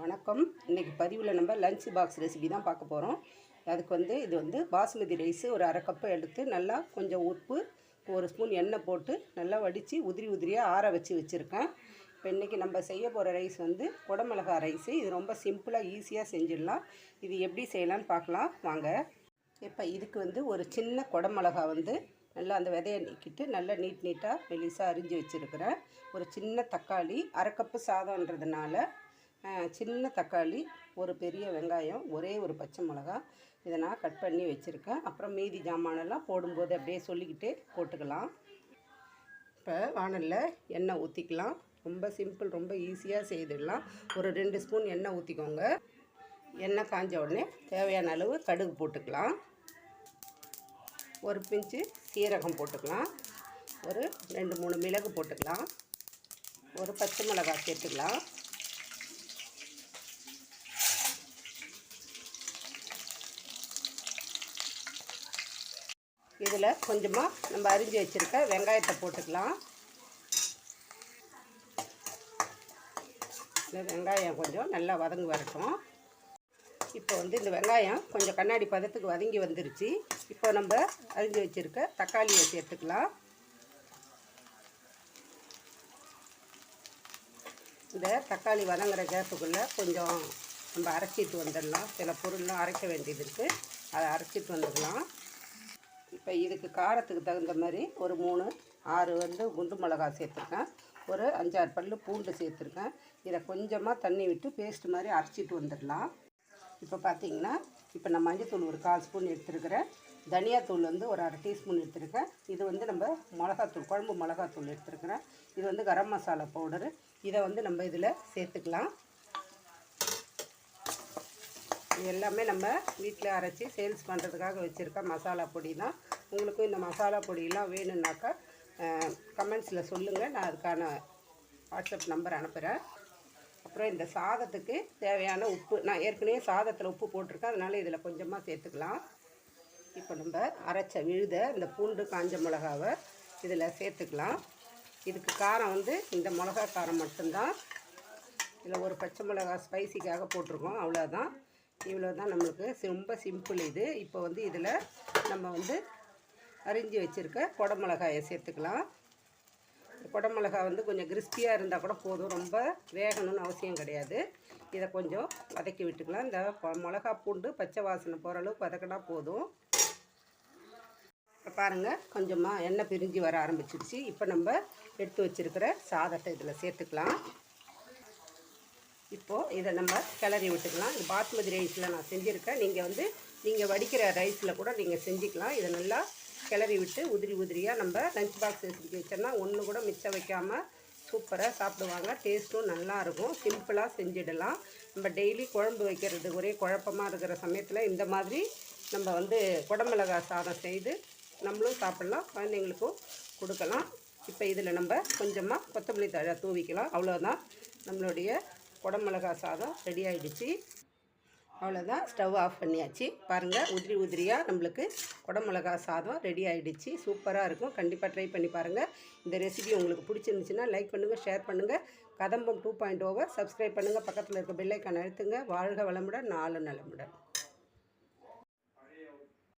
வணக்கம். இன்றைக்கி பதிவில் நம்ம லஞ்ச் பாக்ஸ் ரெசிபி தான் பார்க்க போகிறோம் அதுக்கு வந்து இது வந்து பாசுமதி ரைஸு ஒரு அரை கப்பை எடுத்து நல்லா கொஞ்சம் உப்பு ஒரு ஸ்பூன் எண்ணெய் போட்டு நல்லா வடித்து உதிரி உதிரியாக ஆற வச்சு வச்சுருக்கேன். இப்போ இன்றைக்கி நம்ம செய்ய போகிற ரைஸ் வந்து குடமிளகா ரைஸு இது ரொம்ப சிம்பிளாக ஈஸியாக செஞ்சிடலாம். இது எப்படி செய்யலான்னு பார்க்கலாம். வாங்க. இப்போ இதுக்கு வந்து ஒரு சின்ன குடமிளகா வந்து நல்லா அந்த விதையை நீக்கிட்டு நல்லா நீட் நீட்டாக மெலிசாக அரிஞ்சு வச்சுருக்கிறேன். ஒரு சின்ன தக்காளி அரை கப்பு சாதம்ன்றதுனால சின்ன தக்காளி ஒரு பெரிய வெங்காயம் ஒரே ஒரு பச்சை மிளகா இதை நான் கட் பண்ணி வச்சுருக்கேன். அப்புறம் மீதி ஜாமானெல்லாம் போடும்போது அப்படியே சொல்லிக்கிட்டே போட்டுக்கலாம். இப்போ வானலில் எண்ணெய் ஊற்றிக்கலாம் ரொம்ப சிம்பிள் ரொம்ப ஈஸியாக செய்திடலாம். ஒரு ரெண்டு ஸ்பூன் எண்ணெய் ஊற்றிக்கோங்க எண்ணெய் காஞ்ச உடனே தேவையான அளவு கடுகு போட்டுக்கலாம். ஒரு பிஞ்சு சீரகம் போட்டுக்கலாம். ஒரு ரெண்டு மூணு மிளகு போட்டுக்கலாம். ஒரு பச்சை மிளகாய் சேர்த்துக்கலாம். இதில் கொஞ்சமாக நம்ம அரிஞ்சு வச்சுருக்க வெங்காயத்தை போட்டுக்கலாம். இந்த வெங்காயம் கொஞ்சம் நல்லா வதங்கி வரட்டும். இப்போ வந்து இந்த வெங்காயம் கொஞ்சம் கண்ணாடி பதத்துக்கு வதங்கி வந்துருச்சு. இப்போ நம்ம அரிஞ்சு வச்சுருக்க தக்காளியை சேர்த்துக்கலாம். இந்த தக்காளி வதங்குற கேப்புக்குள்ளே கொஞ்சம் நம்ம அரைச்சிட்டு வந்துடலாம். சில பொருள்லாம் அரைக்க வேண்டியது இருக்குது அதை அரைச்சிட்டு வந்துடலாம் இப்போ இதுக்கு காரத்துக்கு தகுந்த மாதிரி ஒரு மூணு ஆறு வந்து குண்டு மிளகா சேர்த்துருக்கேன். ஒரு அஞ்சாறு பல் பூண்டு சேர்த்துருக்கேன். இதை கொஞ்சமாக தண்ணி விட்டு பேஸ்ட் மாதிரி அரைச்சிட்டு வந்துடலாம். இப்போ பார்த்தீங்கன்னா இப்போ நான் மஞ்சத்தூள் ஒரு கால் ஸ்பூன் எடுத்துருக்கிறேன். தனியாத்தூள் வந்து ஒரு அரை டீஸ்பூன் எடுத்துருக்கேன். இது வந்து நம்ம மிளகாத்தூள் குழம்பு மிளகாத்தூள் எடுத்துருக்கிறேன். இது வந்து கரம் மசாலா பவுடரு. இதை வந்து நம்ம இதில் சேர்த்துக்கலாம். இது எல்லாமே நம்ம வீட்டில் அரைச்சி சேல்ஸ் பண்ணுறதுக்காக வச்சுருக்க மசாலா பொடி தான். உங்களுக்கும் இந்த மசாலா பொடியெலாம் வேணும்னாக்கா கமெண்ட்ஸில் சொல்லுங்கள். நான் அதுக்கான வாட்ஸ்அப் நம்பர் அனுப்புகிறேன். அப்புறம் இந்த சாதத்துக்கு தேவையான உப்பு நான் ஏற்கனவே சாதத்தில் உப்பு போட்டிருக்கேன். அதனால் இதில் கொஞ்சமாக சேர்த்துக்கலாம். இப்போ நம்ம அரைச்ச விழுத இந்த பூண்டு காஞ்ச மிளகாவை இதில் சேர்த்துக்கலாம். இதுக்கு காரம் வந்து இந்த மிளகா காரம் மட்டும்தான். இதில் ஒரு பச்சை மிளகா ஸ்பைசிக்காக போட்டிருக்கோம். அவ்வளோதான். இவ்வளோ தான் நம்மளுக்கு ரொம்ப சிம்பிள் இது. இப்போ வந்து இதில் நம்ம வந்து அரிஞ்சு வச்சுருக்க குடமிளகாயை சேர்த்துக்கலாம். குடமிளகா வந்து கொஞ்சம் கிறிஸ்பியாக இருந்தால் கூட போதும். ரொம்ப வேகணும்னு அவசியம் கிடையாது. இதை கொஞ்சம் வதக்கி விட்டுக்கலாம். இந்த மிளகா பூண்டு பச்சை வாசனை போகிற அளவுக்கு வதக்கினா போதும். இப்போ பாருங்கள் கொஞ்சமாக எண்ணெய் பிரிஞ்சு வர ஆரம்பிச்சிருச்சு. இப்போ நம்ம எடுத்து வச்சுருக்கிற சாதத்தை இதில் சேர்த்துக்கலாம். இப்போது இதை நம்ம கிளறி விட்டுக்கலாம். இது பாஸ்மதி ரைஸில் நான் செஞ்சுருக்கேன். நீங்கள் வந்து நீங்கள் வடிக்கிற ரைஸில் கூட நீங்கள் செஞ்சுக்கலாம். இதை நல்லா கிளறி விட்டு உதிரி உதிரியாக நம்ம லஞ்ச் பாக்ஸ் ரெசிபி வச்சோம்னா ஒன்று கூட மிச்சம் வைக்காமல் சூப்பராக சாப்பிடுவாங்க. டேஸ்ட்டும் நல்லாயிருக்கும் சிம்பிளாக செஞ்சிடலாம். நம்ம டெய்லி குழம்பு வைக்கிறது ஒரே குழப்பமாக இருக்கிற சமயத்தில் இந்த மாதிரி நம்ம வந்து குடமிளகாய் சாதம் செய்து நம்மளும் சாப்பிட்லாம். குழந்தைங்களுக்கும் கொடுக்கலாம். இப்போ இதில் நம்ம கொஞ்சமாக கொத்தமல்லி தழை தூவிக்கலாம். அவ்வளோதான் நம்மளுடைய குடமிளகா சாதம் ரெடி ஆகிடுச்சு அவ்வளோதான் ஸ்டவ் ஆஃப் பண்ணியாச்சு. பாருங்கள் உதிரி உதிரியாக நம்மளுக்கு குடமிளகா சாதம் ரெடி ஆகிடுச்சு சூப்பராக இருக்கும். கண்டிப்பாக ட்ரை பண்ணி பாருங்கள் இந்த ரெசிபி உங்களுக்கு பிடிச்சிருந்துச்சுன்னா லைக் பண்ணுங்கள் ஷேர் பண்ணுங்கள் Kadambam two point over oh subscribe பண்ணுங்கள் பக்கத்தில் இருக்க பெல்லைக்கான அழுத்துங்க. வாழ்க வளமுடன் நாலு நலமுடன்.